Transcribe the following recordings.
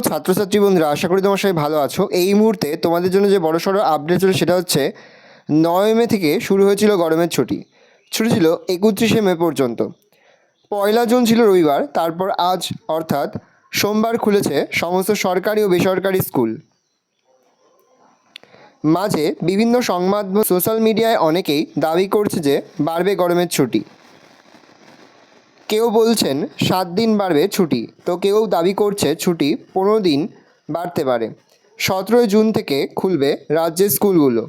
ছাত্রছাত্রী বন্ধুরা, আশা করি তোমার সবাই ভালো আছো। এই মুহূর্তে তোমাদের জন্য যে বড়সড় আপডেট ছিল সেটা হচ্ছে, নয় মে থেকে শুরু হয়েছিল গরমের ছুটি। ছুটি ছিল একত্রিশে মে পর্যন্ত। পয়লা জুন ছিল রবিবার, তারপর আজ অর্থাৎ সোমবার খুলেছে সমস্ত সরকারি ও বেসরকারি স্কুল। মাঝে বিভিন্ন সংবাদ সোশ্যাল মিডিয়ায় অনেকেই দাবি করছে যে বাড়বে গরমের ছুটি। কেউ বলছেন সাত দিন বাড়বে ছুটি, তো কেউ দাবি করছে ছুটি পনেরো দিন বাড়তে পারে। সতেরোই জুন থেকে খুলবে রাজ্যের স্কুলগুলো।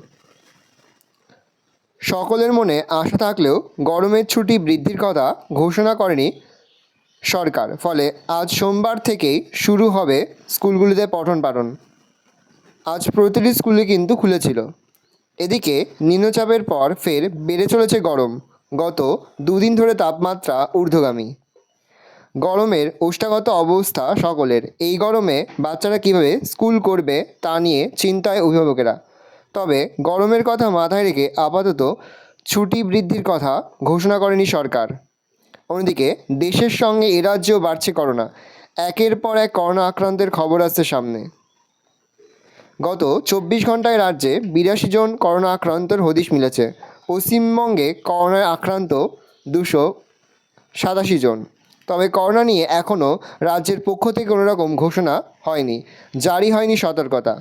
সকলের মনে আশা থাকলেও গরমের ছুটি বৃদ্ধির কথা ঘোষণা করেনি সরকার, ফলে আজ সোমবার থেকেই শুরু হবে স্কুলগুলিতে পঠন পাঠন আজ প্রতিটি স্কুলে কিন্তু খুলেছিল। এদিকে নিম্নচাপের পর ফের বেড়ে চলেছে গরম। গত দুদিন ধরে তাপমাত্রা ঊর্ধ্বগামী। গরমের ওষ্ঠাগত অবস্থা সকলের। এই গরমে বাচ্চারা কীভাবে স্কুল করবে তা নিয়ে চিন্তায় অভিভাবকেরা। তবে গরমের কথা মাথায় রেখে আপাতত ছুটি বৃদ্ধির কথা ঘোষণা করেনি সরকার। অন্যদিকে, দেশের সঙ্গে এ রাজ্যেও বাড়ছে করোনা। একের পর এক করোনা আক্রান্তের খবর আসছে সামনে। গত চব্বিশ ঘন্টায় রাজ্যে বিরাশি জন করোনা আক্রান্তর হদিশ মিলেছে। পশ্চিমবঙ্গে করোনায় আক্রান্ত দুশো সাতাশি জন। তবে করোনা নিয়ে এখনও রাজ্যের পক্ষ থেকে কোনো রকম ঘোষণা হয়নি, জারি হয়নি সতর্কতা।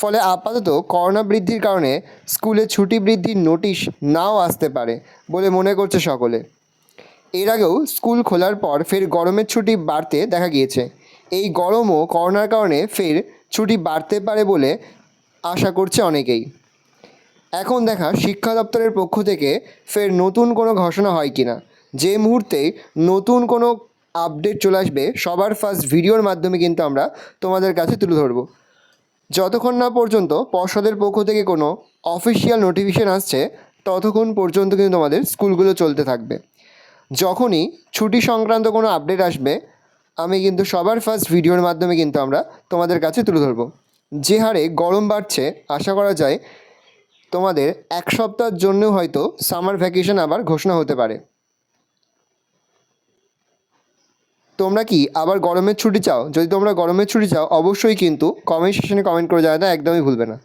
ফলে আপাতত করোনা বৃদ্ধির কারণে স্কুলে ছুটি বৃদ্ধির নোটিশ নাও আসতে পারে বলে মনে করছে সকলে। এর আগেও স্কুল খোলার পর ফের গরমের ছুটি বাড়তে দেখা গিয়েছে। এই গরমও করোনার কারণে ফের ছুটি বাড়তে পারে বলে আশা করছে অনেকেই। এখন দেখা শিক্ষা দপ্তরের পক্ষ থেকে ফের নতুন কোনো ঘোষণা হয় কি না? যে মুহূর্তে নতুন কোনো আপডেট চলে আসবে, সবার ফার্স্ট ভিডিওর মাধ্যমে কিন্তু আমরা তোমাদের কাছে তুলে ধরবো। যতক্ষণ না পর্যন্ত পর্ষদের পক্ষ থেকে কোনো অফিসিয়াল নোটিফিকেশান আসছে, ততক্ষণ পর্যন্ত কিন্তু তোমাদের স্কুলগুলো চলতে থাকবে। যখনই ছুটি সংক্রান্ত কোনো আপডেট আসবে, আমি কিন্তু সবার ফার্স্ট ভিডিওর মাধ্যমে কিন্তু আমরা তোমাদের কাছে তুলে ধরবো। যে হারে গরম বাড়ছে, আশা করা যায় তোমাদের এক সপ্তাহের জন্য হয়তো সামার ভ্যাকেশন আবার ঘোষণা হতে পারে। তোমরা কি আবার গরমের ছুটি চাও? যদি তোমরা গরমের ছুটি চাও, অবশ্যই কিন্তু কমেন্ট সেশনে কমেন্ট করে জানাতে একদমই ভুলবে না।